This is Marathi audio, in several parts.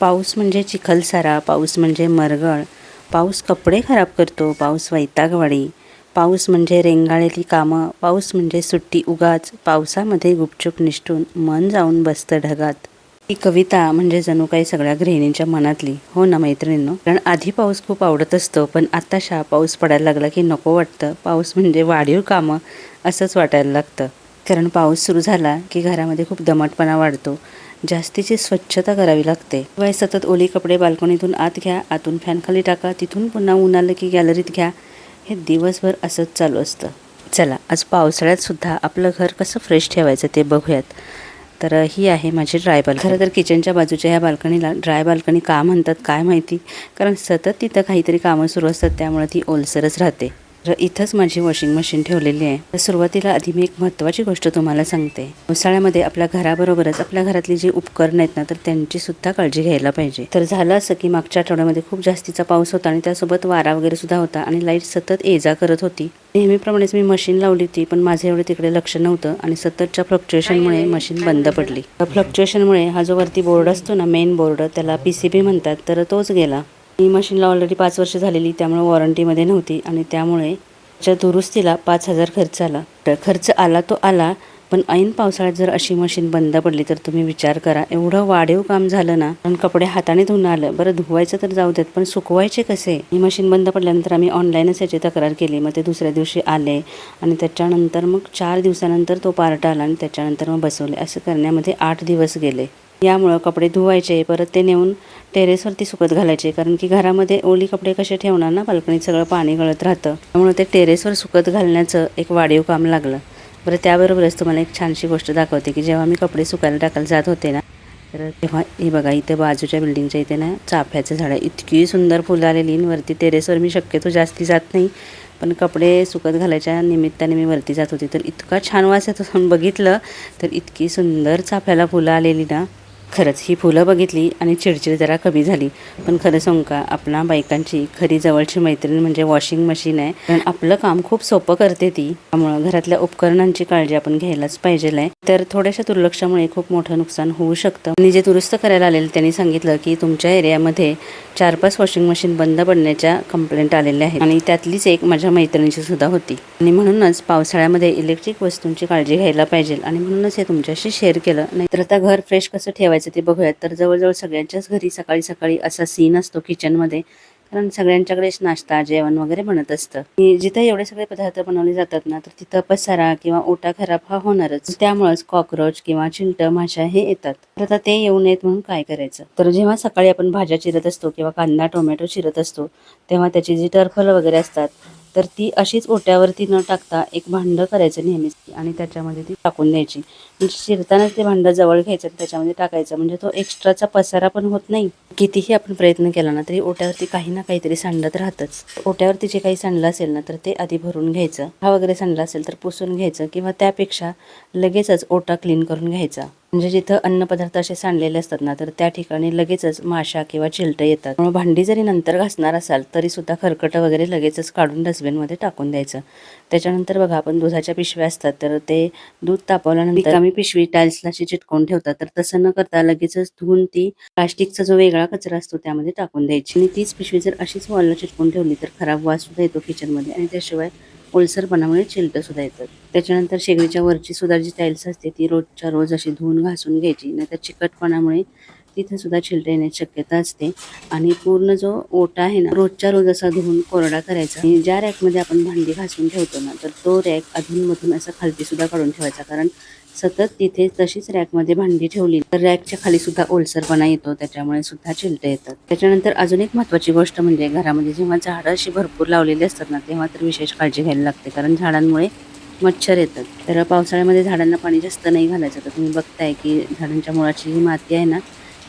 पाऊस म्हणजे चिखलसारा पाऊस म्हणजे मरगळ पाऊस कपडे खराब करतो पाऊस वैतागवाडी पाऊस म्हणजे रेंगाळलेली कामं पाऊस म्हणजे सुट्टी उगाच पावसामध्ये गुपचूप निष्ठून मन जाऊन बसतं ढगात. ही कविता म्हणजे जणू काही सगळ्या गृहिणींच्या मनातली हो ना मैत्रिणींनो? कारण आधी पाऊस खूप आवडत असतो पण आताशा पाऊस पडायला लागला की नको वाटतं. पाऊस म्हणजे वाढीव कामं असंच वाटायला लागतं. कारण पाऊस सुरू झाला की घरामध्ये खूप दमटपणा वाढतो. जास्तीची स्वच्छता करावी लागते. शिवाय सतत ओली कपडे बाल्कनीतून आत घ्या आतून फॅन खाली टाका तिथून पुन्हा उन्हाला की गॅलरीत घ्या. हे दिवसभर असंच चालू असतं. चला आज पावसाळ्यात सुद्धा आपलं घर कसं फ्रेश ठेवायचं ते बघूयात. तर ही आहे माझी ड्राय बाल्कनी खरं तर किचनच्या बाजूच्या ह्या बाल्कनीला ड्राय बाल्कनी का म्हणतात काय माहिती? कारण सतत तिथं काहीतरी कामं सुरू असतात त्यामुळे ती ओलसरच राहते. तर इथंच माझी वॉशिंग मशीन ठेवलेली आहे. तर सुरुवातीला आधी मी एक महत्त्वाची गोष्ट तुम्हाला सांगते. पावसाळ्यामध्ये आपल्या घराबरोबरच आपल्या घरातली जी उपकरणं आहेत ना तर त्यांची सुद्धा काळजी घ्यायला पाहिजे. तर झालं असं की मागच्या आठवड्यामध्ये खूप जास्तीचा पाऊस होता आणि त्यासोबत वारा वगैरे सुद्धा होता आणि लाइट सतत ये जा करत होती. नेहमीप्रमाणेच मी मशीन लावली होती पण माझं एवढं तिकडे लक्ष नव्हतं आणि सततच्या फ्लक्च्युएशनमुळे मशीन बंद पडली. फ्लक्च्युएशनमुळे हा जो वरती बोर्ड असतो ना मेन बोर्ड त्याला पी सी बी म्हणतात तर तोच गेला. ही मशीनला ऑलरेडी पाच वर्ष झालेली त्यामुळे वॉरंटीमध्ये नव्हती आणि त्यामुळे त्याच्या दुरुस्तीला पाच हजार खर्च आला. तर खर्च आला तो आला पण ऐन पावसाळ्यात जर अशी मशीन बंद पडली तर तुम्ही विचार करा. एवढं वाढीव काम झालं ना पण कपडे हाताने धुणं आलं. बरं धुवायचं तर जाऊ देत पण सुकवायचे कसे? ही मशीन बंद पडल्यानंतर आम्ही ऑनलाईनच याची तक्रार केली. मग ते दुसऱ्या दिवशी आले आणि त्याच्यानंतर मग चार दिवसानंतर तो पार्ट आला आणि त्याच्यानंतर मग बसवले. असं करण्यामध्ये आठ दिवस गेले. यामुळं कपडे धुवायचे परत ते नेऊन टेरेसवरती सुकत घालायचे. कारण की घरामध्ये ओली कपडे कसे ठेवणार ना? बाल्कनीत सगळं पाणी गळत राहतं. त्यामुळे ते टेरेसवर सुकत घालण्याचं एक वाढीव काम लागलं. बरं त्याबरोबरच तुम्हाला एक छानशी गोष्ट दाखवते की जेव्हा मी कपडे सुकायला टाकायला जात होते ना तर तेव्हा हे बघा इथे बाजूच्या बिल्डिंगच्या इथे ना चाफ्याचं झाड आहे इतकी सुंदर फुलं आलेली आणि वरती टेरेसवर मी शक्यतो जास्ती जात नाही पण कपडे सुकत घालायच्या निमित्ताने मी वरती जात होते. तर इतका छान वास येतो बघितलं तर इतकी सुंदर चाफ्याला फुलं आलेली ना. खरंच ही फुलं बघितली आणि चिडचिड जरा कमी झाली. पण खरं सांगू का आपल्या बायकांची खरी जवळची मैत्रीण म्हणजे वॉशिंग मशीन आहे. कारण आपलं काम खूप सोपं करते ती. त्यामुळं घरातल्या उपकरणांची काळजी आपण घ्यायलाच पाहिजे आहे तर थोड्याशा दुर्लक्षामुळे खूप मोठं नुकसान होऊ शकतं. आणि जे दुरुस्त करायला आलेले त्यांनी सांगितलं की तुमच्या एरियामध्ये चार पाच वॉशिंग मशीन बंद पडण्याच्या कंप्लेंट आलेल्या आहेत. आणि त्यातलीच एक माझ्या मैत्रिणीची सुद्धा होती. आणि म्हणूनच पावसाळ्यामध्ये इलेक्ट्रिक वस्तूंची काळजी घ्यायला पाहिजे आणि म्हणूनच हे तुमच्याशी शेअर केलं. नाहीतर आता घर फ्रेश कसं ठेवायचं ते बघूयात. तर जवळजवळ सगळ्यांच्याच घरी सकाळी सकाळी असा सीन असतो किचनमध्ये कारण सगळ्यांच्याकडेच नाश्ता जेवण वगैरे बनत असतं. जिथे एवढे सगळे पदार्थ बनवले जातात ना तर तिथं पसारा किंवा ओटा खराब हा होणारच. त्यामुळेच कॉक्रोच किंवा चिलट माशा हे येतात. तर आता ते येऊ नयेत म्हणून काय करायचं? तर जेव्हा सकाळी आपण भाज्या चिरत असतो किंवा कांदा टोमॅटो चिरत असतो तेव्हा त्याची जी टरफल वगैरे असतात तर ती अशीच ओट्यावरती न टाकता एक भांडं करायचं नेहमीच. आणि त्याच्यामध्ये ती टाकून द्यायची. म्हणजे शिरतानाच ते भांडं जवळ घ्यायचं आणि त्याच्यामध्ये टाकायचं. म्हणजे तो एक्स्ट्राचा पसारा पण होत नाही. कितीही आपण प्रयत्न केला ना तरी ओट्यावरती काही ना काहीतरी सांडत राहतच. ओट्यावरती जे काही सांडलं असेल ना तर ते आधी भरून घ्यायचं. हा वगैरे सांडला असेल तर पुसून घ्यायचं किंवा त्यापेक्षा लगेचच ओटा क्लीन करून घ्यायचा. म्हणजे जिथं अन्नपदार्थ असे सांडलेले असतात ना तर त्या ठिकाणी लगेचच माशा किंवा चिलटं येतात. त्यामुळे भांडी जरी नंतर घासणार असाल तरी सुद्धा खरकट वगैरे लगेचच काढून डस्टबिनमध्ये टाकून द्यायचं. त्याच्यानंतर बघा आपण दुधाच्या पिशव्या असतात तर ते दूध तापवल्यानंतर कमी पिशवी टाईल्सला अशी चिटकवून ठेवतात. तर तसं न करता लगेचच धुवून ती प्लास्टिकचा जो वेगळा कचरा असतो त्यामध्ये टाकून द्यायची. आणि तीच पिशवी जर अशीच वॉलला चिटकून ठेवली तर खराब वास सुद्धा येतो किचनमध्ये आणि त्याशिवाय ओलसरपणामुळे चिलटं सुद्धा येतात त्याच्यानंतर शेगडीच्या वरची सुद्धा जी टाईल्स असते ती रोजच्या रोज अशी धुवून घासून घ्यायची नाहीतर चिकटपणामुळे तिथे सुद्धा येण्याची शक्यता असते. आणि पूर्ण जो ओटा आहे ना रोजच्या रोज असा धुवून कोरडा करायचा. आणि ज्या रॅकमध्ये आपण भांडी घासून ठेवतो ना तर तो रॅक अधूनमधून असा खालती सुद्धा काढून ठेवायचा. कारण सतत तिथे तशीच रॅकमध्ये भांडी ठेवली. तर रॅकच्या खाली सुद्धा ओलसरपणा येतो त्याच्यामुळे सुद्धा चिलटे येतात. त्याच्यानंतर अजून एक महत्वाची गोष्ट म्हणजे घरामध्ये जेव्हा झाडं अशी भरपूर लावलेली असतात ना तेव्हा तर विशेष काळजी घ्यायला लागते. कारण झाडांमुळे मच्छर येतात. तर पावसाळ्यामध्ये झाडांना पाणी जास्त नाही घालायचं. तर तुम्ही बघताय की झाडांच्या मुळाची जी माती आहे ना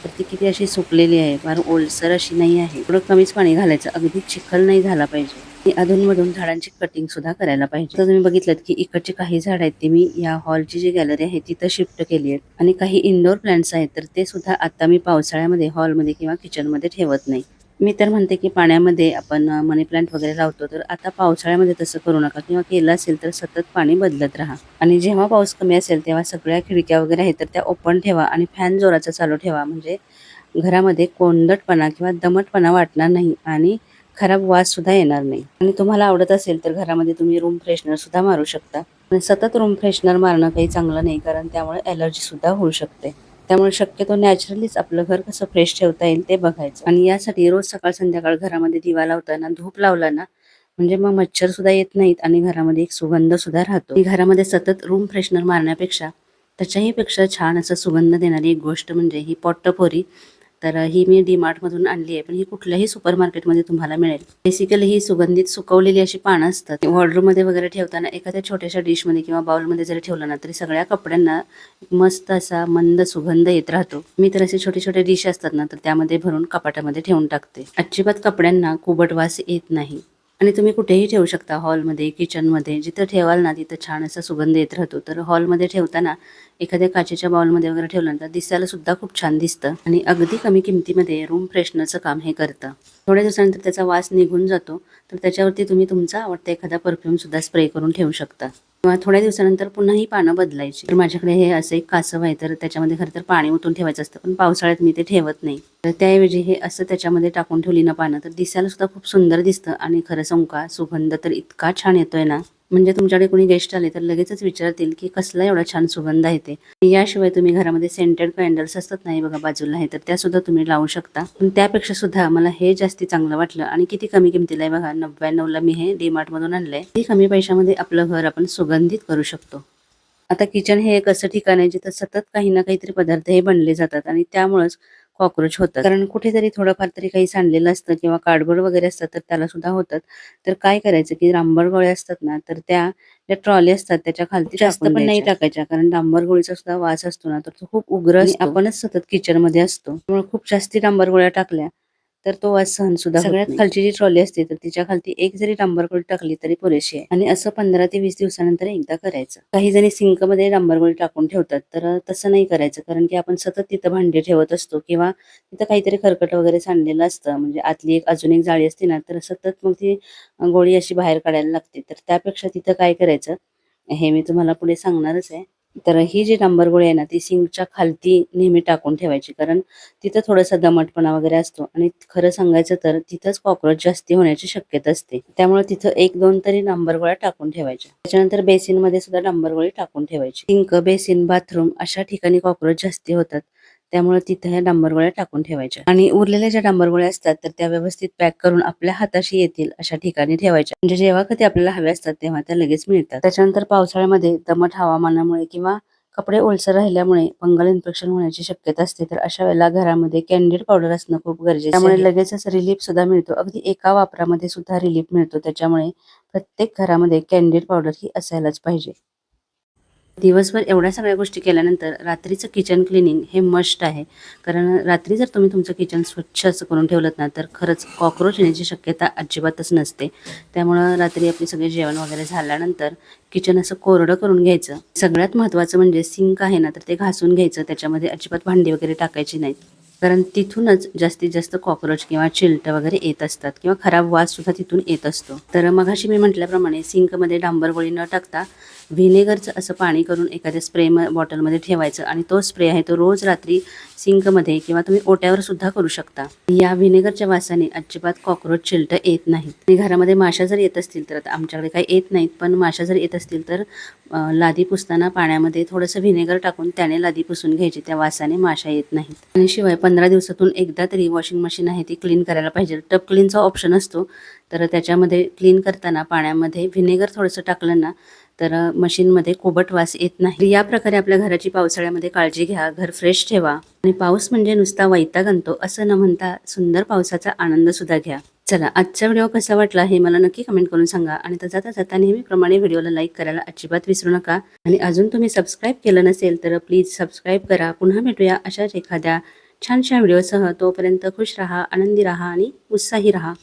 तर ती किती अशी सुकलेली आहे. फार ओलसर अशी नाही आहे. थोडं कमीच पाणी घालायचं. अगदी चिखल नाही झाला पाहिजे. अधूनमधून झाडांची कटिंग सुद्धा करायला पाहिजे. तर तुम्ही बघितलं की इकडची काही झाड आहेत ते मी या हॉलची जी गॅलरी आहे तिथं शिफ्ट केली आहेत. आणि काही इनडोअर प्लांट्स आहेत तर ते सुद्धा आता मी पावसाळ्यामध्ये हॉलमध्ये किंवा किचनमध्ये ठेवत नाही. मी तर म्हणते की पाण्यामध्ये आपण मनी प्लांट वगैरे लावतो तर आता पावसाळ्यामध्ये तसं करू नका. किंवा केलं असेल तर सतत पाणी बदलत राहा. आणि जेव्हा पाऊस कमी असेल तेव्हा सगळ्या खिडक्या वगैरे आहेत तर त्या ओपन ठेवा आणि फॅन जोराचा चालू ठेवा. म्हणजे घरामध्ये कोंदटपणा किंवा दमटपणा वाटणार नाही. आणि खराब वास सुद्धा येणार नाही. आणि तुम्हाला आवडत असेल तर घरामध्ये तुम्ही रूम फ्रेशनर सुद्धा मारू शकता. आणि सतत रूम फ्रेशनर मारणं काही चांगलं नाही कारण त्यामुळे ॲलर्जी सुद्धा होऊ शकते. त्यामुळे शक्यतो नॅचरलीच आपलं घर कसं फ्रेश ठेवता येईल ते बघायचं. आणि यासाठी रोज सकाळ संध्याकाळ घरामध्ये दिवा लावताना धूप लावला ना म्हणजे मग मच्छर सुद्धा येत नाहीत आणि घरामध्ये एक सुगंध सुद्धा राहतो. घरामध्ये सतत रूम फ्रेशनर मारण्यापेक्षा त्याच्याही पेक्षा छान असा सुगंध देणारी एक गोष्ट म्हणजे ही पॉट्टपोरी तर ही मी डीमार्टमधून आणली आहे. पण ही कुठल्याही सुपर मार्केटमध्ये तुम्हाला मिळेल. बेसिकली ही सुगंधित सुकवलेली अशी पानं असतात. वॉर्डरूममध्ये वगैरे ठेवताना एखाद्या छोट्याशा डिशमध्ये किंवा बाउलमध्ये जरी ठेवलं ना तरी सगळ्या कपड्यांना मस्त असा मंद सुगंध येत राहतो. मी तर असे छोटे छोटे डिश असतात ना तर त्यामध्ये भरून कपाटामध्ये ठेवून टाकते. अजिबात कपड्यांना कुबट वास येत नाही. आणि तुम्ही कुठेही ठेवू शकता हॉलमध्ये किचनमध्ये. जिथं ठेवाल ना तिथं छान असा सुगंध येत राहतो. तर हॉलमध्ये ठेवताना एखाद्या काचेच्या बाउलमध्ये वगैरे ठेवल्यानंतर दिसायला सुद्धा खूप छान दिसतं. आणि अगदी कमी किमतीमध्ये रूम फ्रेशनरचं काम हे करतं. थोड्या दिवसानंतर त्याचा वास निघून जातो. तर त्याच्यावरती तुम्ही तुमचा आवडता एखादा परफ्यूमसुद्धा स्प्रे करून ठेवू शकता. किंवा थोड्या दिवसानंतर पुन्हा ही पानं बदलायची. तर माझ्याकडे हे असं एक कासव आहे तर त्याच्यामध्ये खरं तर पाणी ओतून ठेवायचं असतं पण पावसाळ्यात मी ते ठेवत नाही. तर त्याऐवजी हे असं त्याच्यामध्ये टाकून ठेवली ना पानं तर दिसायला सुद्धा खूप सुंदर दिसतं आणि खरं सांगू का सुगंध तर इतका छान येतोय ना. म्हणजे तुमच्याकडे कोणी गेस्ट आले तर लगेचच विचारतील की कसला एवढा छान सुगंध आहे ते. याशिवाय तुम्ही घरामध्ये सेंटेड कॅन्डल्स असतात नाही बघा बाजूला आहे तर त्या सुद्धा तुम्ही लावू शकता. पण त्यापेक्षा सुद्धा मला हे जास्ती चांगलं वाटलं आणि किती कमी किमतीला आहे बघा नव्याण्णवला मी हे डीमार्टमधून आणलंय. किती कमी पैशामध्ये आपलं घर आपण सुगंधित करू शकतो. आता किचन हे एक असं ठिकाण आहे जिथं सतत काही ना काहीतरी पदार्थ हे बनले जातात आणि त्यामुळेच कॉक्रोच होतात. कारण कुठेतरी थोडंफार तरी काही सांडलेलं असतं किंवा कार्डबोर्ड वगैरे असतात तर त्याला सुद्धा होतात. तर काय करायचं की डांबर गोळे असतात ना तर त्या ज्या ट्रॉली असतात त्याच्या खालती जास्त पण नाही टाकायच्या कारण डांबर गोळीचा सुद्धा वास असतो ना तर तो खूप उग्र आपणच सतत किचनमध्ये असतो. त्यामुळे खूप जास्ती डांबर गोळ्या टाकल्या तर तो वास सहन सुद्धा सगळ्यात खालची जी ट्रॉली असते तर तिच्या खालती एक जरी डांबरगोळी टाकली तरी पुरेशी आहे. आणि असं पंधरा ते वीस दिवसानंतर एकदा करायचं. काही जणी सिंकमध्ये डांबरगोळी टाकून ठेवतात तर तसं नाही करायचं. कारण की आपण सतत तिथं भांडी ठेवत असतो किंवा तिथं काहीतरी खरकट वगैरे सांडलेलं असतं. म्हणजे आतली एक अजून एक जाळी असते ना तर सतत मग ती गोळी अशी बाहेर काढायला लागते. तर त्यापेक्षा तिथं काय करायचं हे मी तुम्हाला पुढे सांगणारच आहे. तर ही जी डांबर गोळी आहे ना ती सिंकच्या खालती नेहमी टाकून ठेवायची. कारण तिथं थोडासा दमटपणा वगैरे असतो आणि खरं सांगायचं तर तिथंच कॉक्रोच जास्ती होण्याची शक्यता असते. त्यामुळे तिथं एक दोन तरी डांबर गोळ्या टाकून ठेवायच्या. त्याच्यानंतर बेसिनमध्ये सुद्धा डांबर गोळी टाकून ठेवायची. सिंक बेसिन बाथरूम अशा ठिकाणी कॉक्रोच जास्ती होतात. त्यामुळे तिथे ह्या डांबर गोळ्या टाकून ठेवायच्या. आणि उरलेल्या ज्या डांबर गोळ्या असतात तर त्या व्यवस्थित पॅक करून आपल्या हाताशी येतील अशा ठिकाणी ठेवायच्या. म्हणजे जेव्हा कधी आपल्याला हव्या असतात तेव्हा त्या लगेच मिळतात. त्याच्यानंतर पावसाळ्यामध्ये दमट हवामानामुळे किंवा कपडे ओलसर राहिल्यामुळे फंगल इन्फेक्शन होण्याची शक्यता असते तर अशा वेळेला घरामध्ये कॅन्डिड पावडर असणं खूप गरजेचं त्यामुळे लगेचच रिलीफ सुद्धा मिळतो. अगदी एका वापरामध्ये सुद्धा रिलीफ मिळतो. त्याच्यामुळे प्रत्येक घरामध्ये कॅन्डिड पावडर ही असायलाच पाहिजे. दिवसभर एवढ्या सगळ्या गोष्टी केल्यानंतर रात्रीचं किचन क्लिनिंग हे मस्ट आहे. कारण रात्री जर तुम्ही तुमचं किचन स्वच्छ असं करून ठेवलं ना तर खरंच कॉक्रोच येण्याची शक्यता अजिबातच नसते. त्यामुळं रात्री आपले सगळे जेवण वगैरे झाल्यानंतर किचन असं कोरडं करून घ्यायचं. सगळ्यात महत्त्वाचं म्हणजे सिंक आहे ना तर ते घासून घ्यायचं. त्याच्यामध्ये अजिबात भांडी वगैरे टाकायची नाहीत. कारण तिथूनच जास्तीत जास्त कॉक्रोच किंवा चिलट वगैरे येत असतात किंवा खराब वास सुद्धा तिथून येत असतो. तर मगाशी मी म्हटल्याप्रमाणे सिंकमध्ये डांबर गोळी न टाकता व्हिनेगरचं असं पाणी करून एखाद्या स्प्रे म बॉटलमध्ये ठेवायचं आणि तो स्प्रे आहे तो रोज रात्री सिंकमध्ये किंवा तुम्ही ओट्यावर सुद्धा करू शकता. या व्हिनेगरच्या वासाने अजिबात कॉक्रोच चिलटं येत नाहीत. आणि घरामध्ये माशा जर येत असतील तर आता आमच्याकडे काही येत नाहीत पण माशा जर येत असतील तर लादी पुसताना पाण्यामध्ये थोडंसं व्हिनेगर टाकून त्याने लादी पुसून घ्यायची. त्या वासाने माशा येत नाहीत. आणि शिवाय पंधरा दिवसातून एकदा तरी वॉशिंग मशीन आहे ती क्लीन करायला पाहिजे. टप क्लीनचा ऑप्शन असतो. तर त्याच्यामध्ये क्लीन करताना पाण्यामध्ये व्हिनेगर थोडंसं टाकलं ना तर मशीनमध्ये कोबट वास येत नाही. या प्रकारे आपल्या घराची पावसाळ्यामध्ये काळजी घ्या घर फ्रेश ठेवा. आणि पाऊस म्हणजे नुसता वैताग आणतो असं न म्हणता सुंदर पावसाचा आनंद सुद्धा घ्या. चला आजचा व्हिडिओ कसा वाटला हे मला नक्की कमेंट करून सांगा. आणि तर जाता जाता नेहमीप्रमाणे व्हिडिओला लाईक करायला अजिबात विसरू नका. आणि अजून तुम्ही सबस्क्राईब केलं नसेल तर प्लीज सबस्क्राईब करा. पुन्हा भेटूया अशाच एखाद्या छानशा व्हिडिओसह. तोपर्यंत खुश राहा आनंदी राहा आणि उत्साही राहा.